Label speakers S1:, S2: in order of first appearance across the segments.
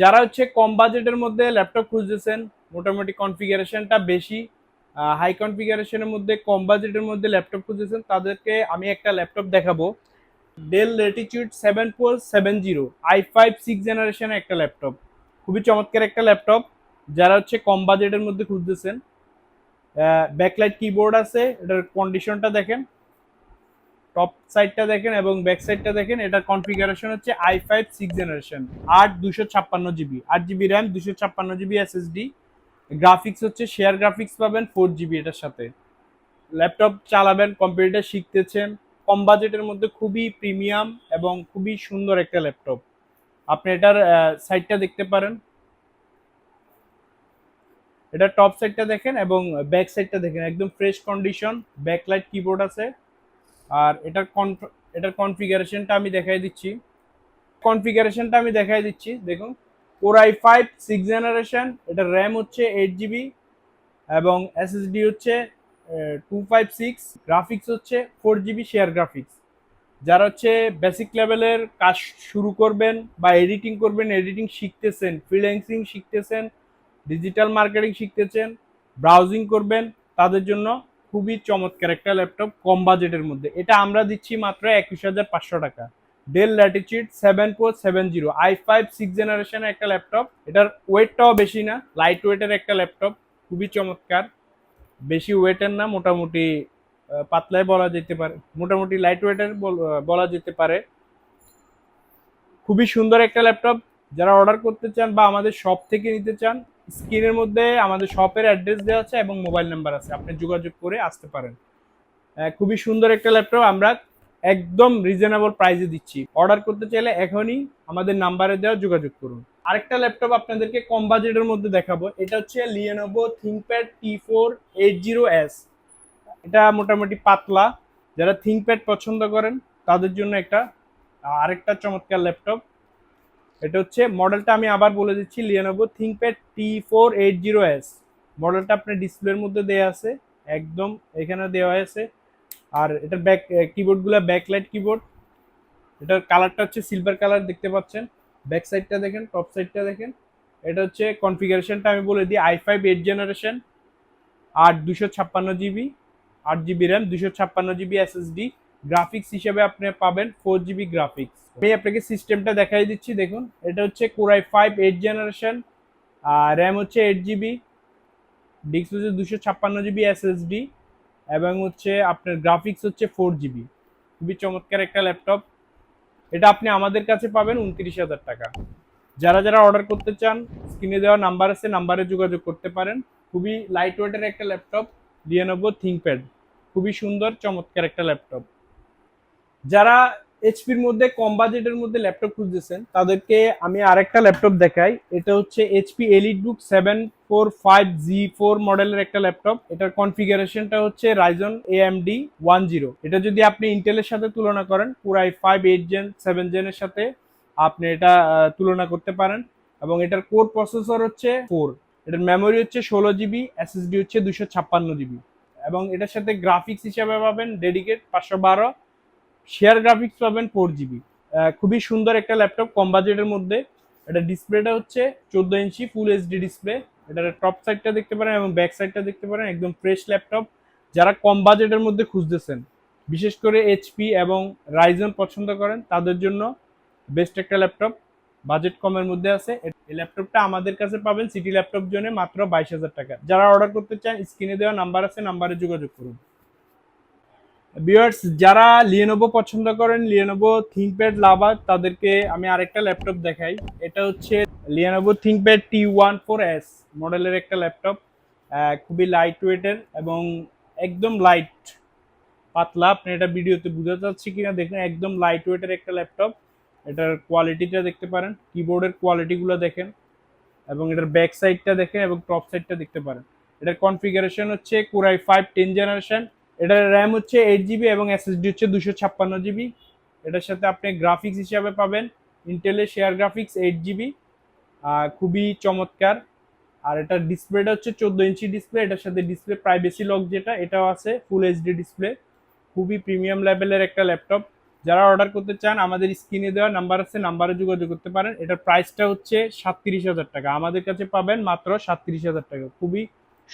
S1: যারা হচ্ছে কম বাজেটের মধ্যে ল্যাপটপ খুঁজতেছেন, মোটামুটি কনফিগারেশনটা বেশি হাই কনফিগারেশনের মধ্যে, কম বাজেটের মধ্যে ল্যাপটপ খুঁজতেছেন, তাদেরকে আমি একটা ল্যাপটপ দেখাবো। Dell Latitude seven four seven zero i five six জেনারেশনের একটা ল্যাপটপ। খুবই চমৎকার একটা ল্যাপটপ, যারা হচ্ছে কম বাজেটের মধ্যে খুঁজতেছেন। ব্যাকলাইট কিবোর্ড আছে, এটার কন্ডিশনটা দেখেন। টপ সাইডটা দেখেন এবং ব্যাক সাইডটা দেখেন এটার কনফিগারেশন হচ্ছে আই ফাইভ সিক্স জেনারেশন আট দুশো ছাপ্পান্ন জিবি আট জিবি র্যাম দুশো ছাপ্পান্ন জিবি এসএসডি গ্রাফিক্স হচ্ছে শেয়ার গ্রাফিক্স পাবেন ফোর জিবি এটার সাথে। ল্যাপটপ চালাবেন কম্পিউটার শিখতেছেন, কম বাজেটের মধ্যে খুবই প্রিমিয়াম এবং খুবই সুন্দর একটা ল্যাপটপ আপনি এটার সাইডটা দেখতে পারেন। এটা টপ সাইডটা দেখেন এবং ব্যাক সাইডটা দেখেন, একদম ফ্রেশ কন্ডিশন ব্যাকলাইট কিবোর্ড আছে। আর এটার এটার কনফিগারেশনটা আমি দেখাই দিচ্ছি। কনফিগারেশনটা আমি দেখাই দিচ্ছি, দেখুন। Core i five six generation এটার র্যাম হচ্ছে এইট জিবি এবং এসএসডি হচ্ছে টু ফাইভ সিক্স গ্রাফিক্স হচ্ছে ফোর জিবি শেয়ার গ্রাফিক্স যারা হচ্ছে বেসিক লেভেলের কাজ শুরু করবেন বা এডিটিং করবেন এডিটিং শিখতেছেন ফ্রিল্যান্সিং শিখতেছেন ডিজিটাল মার্কেটিং শিখতেছেন ব্রাউজিং করবেন, তাদের জন্য খুবই চমৎকার একটা ল্যাপটপ কম বাজেটের মধ্যে। এটা আমরা দিচ্ছি মাত্র একুশ হাজার পাঁচশো টাকা। Dell Latitude seven four seven zero i five six জেনারেশনের একটা ল্যাপটপ এটার ওয়েটটাও বেশি না লাইট ওয়েটের একটা ল্যাপটপ খুবই চমৎকার। বেশি ওয়েটের না, মোটামুটি পাতলায় বলা যেতে পারে। মোটামুটি লাইট ওয়েটের বলা যেতে পারে। খুবই সুন্দর একটা ল্যাপটপ যারা অর্ডার করতে চান বা আমাদের শপ থেকে নিতে চান স্ক্রিনের মধ্যে আমাদের শপের অ্যাড্রেস দেওয়া আছে এবং মোবাইল নাম্বার আছে। আপনি যোগাযোগ করে আসতে পারেন। খুবই সুন্দর একটা ল্যাপটপ। আমরা একদম রিজনেবল প্রাইসে দিচ্ছি। অর্ডার করতে চাইলে এখনই আমাদের নাম্বারে দেওয়া যোগাযোগ করুন। আরেকটা ল্যাপটপ আপনাদেরকে কম বাজেটের মধ্যে দেখাবো। এটা হচ্ছে Lenovo ThinkPad T four eight zero S এটা মোটামুটি পাতলা। যারা থিঙ্কপ্যাড পছন্দ করেন, তাদের জন্য একটা আরেকটা চমৎকার ল্যাপটপ। এটা হচ্ছে মডেলটা আমি আবার বলে দিচ্ছি Lenovo ThinkPad T four eight zero S মডেলটা আপনার ডিসপ্লের মধ্যে দেওয়া আছে, একদম এখানে দেওয়া আছে আর এটার ব্যাক কিবোর্ডগুলো ব্যাকলাইট কিবোর্ড এটার কালারটা হচ্ছে সিলভার কালার দেখতে পাচ্ছেন। ব্যাক সাইডটা দেখেন টপ সাইডটা দেখেন। এটা হচ্ছে কনফিগারেশনটা আমি বলে দিই আই ফাইভ এইট জেনারেশন আট দুশো ছাপ্পান্ন জিবি আট জিবি র্যাম দুশো ছাপ্পান্ন জিবি এসএসডি গ্রাফিক্স হিসেবে আপনি পাবেন ফোর জিবি গ্রাফিক্স আমি আপনাকে সিস্টেমটা দেখাই দিচ্ছি, দেখুন। এটা হচ্ছে core i five eight generation R RAM হচ্ছে এইট জিবি ডিস্ক হচ্ছে দুশো ছাপ্পান্ন জিবি এসএসডি এবং হচ্ছে আপনার গ্রাফিক্স হচ্ছে ফোর জিবি খুবই চমৎকার একটা ল্যাপটপ এটা আপনি আমাদের কাছে পাবেন উনত্রিশ হাজার টাকা। যারা যারা অর্ডার করতে চান স্ক্রিনে দেওয়া নাম্বার আছে নাম্বারে যোগাযোগ করতে পারেন। খুবই লাইট ওয়েটের একটা ল্যাপটপ লিওনোভো থিঙ্কপ্যাড খুবই সুন্দর, চমৎকার একটা ল্যাপটপ যারা এইচপির মধ্যে, কম বাজেটের মধ্যে ল্যাপটপ খুঁজতেছেন, তাদেরকে আমি আরেকটা ল্যাপটপ দেখাই। এটা হচ্ছে HP EliteBook seven four five G four মডেলের একটা ল্যাপটপ এটার কনফিগারেশনটা হচ্ছে রাইজন এএমডি ওয়ান জিরো এটা যদি আপনি ইন্টেলের সাথে তুলনা করেন, পুরাই ফাইভ এইট জেন সেভেন জেনের সাথে আপনি এটা তুলনা করতে পারেন। এবং এটার কোর প্রসেসর হচ্ছে ফোর এটার মেমোরি হচ্ছে ষোলো জিবি এসএসডি হচ্ছে দুশো ছাপ্পান্ন জিবি এবং এটার সাথে গ্রাফিক্স হিসাবে পাবেন ডেডিকেট পাঁচশো বারো। শেয়ার গ্রাফিক্স পাবেন ফোর জিবি খুবই সুন্দর একটা ল্যাপটপ, কম বাজেটের মধ্যে। এটা ডিসপ্লেটা হচ্ছে চোদ্দ ইঞ্চি ফুল এইচডি ডিসপ্লে এটার টপ সাইডটা দেখতে পারেন এবং ব্যাক সাইডটা দেখতে পারেন, একদম ফ্রেশ ল্যাপটপ। যারা কম বাজেটের মধ্যে খুঁজতেছেন, বিশেষ করে এইচপি এবং রাইজন পছন্দ করেন, তাদের জন্য বেস্ট একটা ল্যাপটপ। বাজেট কমের মধ্যে আছে। এই ল্যাপটপটা আমাদের কাছে পাবেন সিটি ল্যাপটপ জন্য মাত্র বাইশ হাজার টাকা। যারা অর্ডার করতে চান স্ক্রিনে দেওয়া নাম্বার আছে নাম্বারে যোগাযোগ করুন। ভিউয়ার্স যারা লিওনোভো পছন্দ করেন লিওনোভো থিঙ্কপ্যাড লাভার তাদেরকে আমি আরেকটা ল্যাপটপ দেখাই। এটা হচ্ছে Lenovo ThinkPad T one four S মডেলের একটা ল্যাপটপ খুবই লাইট ওয়েটের এবং একদম লাইট পাতলা। আপনি এটা ভিডিওতে বুঝাতে চাচ্ছি কিনা, দেখুন, একদম লাইট ওয়েটের একটা ল্যাপটপ এটার কোয়ালিটিটা দেখতে পারেন কিবোর্ডের কোয়ালিটিগুলো দেখেন এবং এটার ব্যাক সাইডটা দেখেন এবং টপ সাইডটা দেখতে পারেন। এটার কনফিগারেশন হচ্ছে core i five ten generation এটার র্যাম হচ্ছে এইট জিবি এবং এসএসডি হচ্ছে দুশো ছাপ্পান্ন জিবি এটার সাথে আপনি গ্রাফিক্স হিসাবে পাবেন। ইন্টেলের শেয়ার গ্রাফিক্স এইট জিবি খুবই চমৎকার। আর এটার ডিসপ্লেটা হচ্ছে চোদ্দ ইঞ্চি ডিসপ্লে এটার সাথে ডিসপ্লে প্রাইভেসি লক যেটা, এটাও আছে ফুল এইচডি ডিসপ্লে খুবই প্রিমিয়াম লেভেলের একটা ল্যাপটপ যারা অর্ডার করতে চান, আমাদের স্ক্রিনে দেওয়া নাম্বার আছে নাম্বারে যোগাযোগ করতে পারেন। এটার প্রাইসটা হচ্ছে সাতত্রিশ হাজার টাকা। আমাদের কাছে পাবেন মাত্র সাতত্রিশ হাজার টাকা। খুবই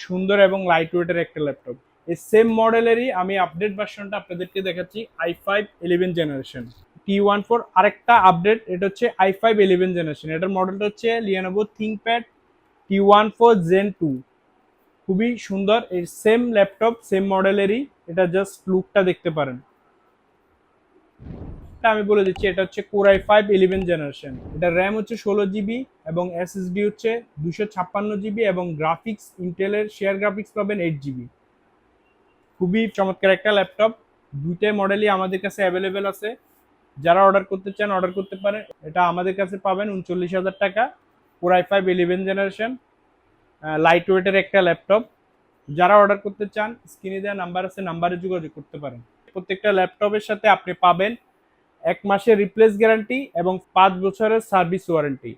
S1: সুন্দর এবং লাইট ওয়েটের একটা ল্যাপটপ এই সেম মডেলেরই আমি আপডেট ভার্সনটা আপনাদেরকে দেখাচ্ছি I five eleven generation T one four আরেকটা আপডেট এটা হচ্ছে আই ফাইভ ইলেভেন জেনারেশন এটার মডেলটা হচ্ছে Lenovo ThinkPad T one four gen two খুবই সুন্দর, এই সেম ল্যাপটপ সেম মডেলেরই এটা জাস্ট লুকটা দেখতে পারেন। এটা আমি বলে দিচ্ছি, এটা হচ্ছে core i five eleven generation এটা র্যাম হচ্ছে ষোলো জিবি এবং এস এসএসডি হচ্ছে দুশো ছাপ্পান্ন জিবি এবং গ্রাফিক্স ইন্টেলের শেয়ার গ্রাফিক্স পাবেন এইট জিবি খুবই চমৎকার একটা ল্যাপটপ দুইটাই মডেলই আমাদের কাছে অ্যাভেলেবেল আছে। যারা অর্ডার করতে চান অর্ডার করতে পারেন। এটা আমাদের কাছে পাবেন উনচল্লিশ হাজার টাকা। Core i five eleven generation light ওয়েটের একটা ল্যাপটপ যারা অর্ডার করতে চান স্ক্রিনে দেওয়া নাম্বার আছে নাম্বারে যোগাযোগ করতে পারেন। প্রত্যেকটা ল্যাপটপের সাথে আপনি পাবেন এক মাসের রিপ্লেস গ্যারান্টি এবং পাঁচ বছরের সার্ভিস ওয়ারেন্টি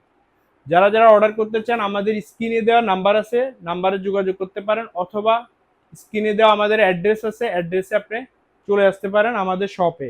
S1: যারা যারা অর্ডার করতে চান, আমাদের স্ক্রিনে দেওয়া নাম্বার আছে নাম্বারে যোগাযোগ করতে পারেন অথবা স্ক্রিনে দেওয়া আমাদের অ্যাড্রেস আছে অ্যাড্রেসে আপনি চলে আসতে পারেন আমাদের শপে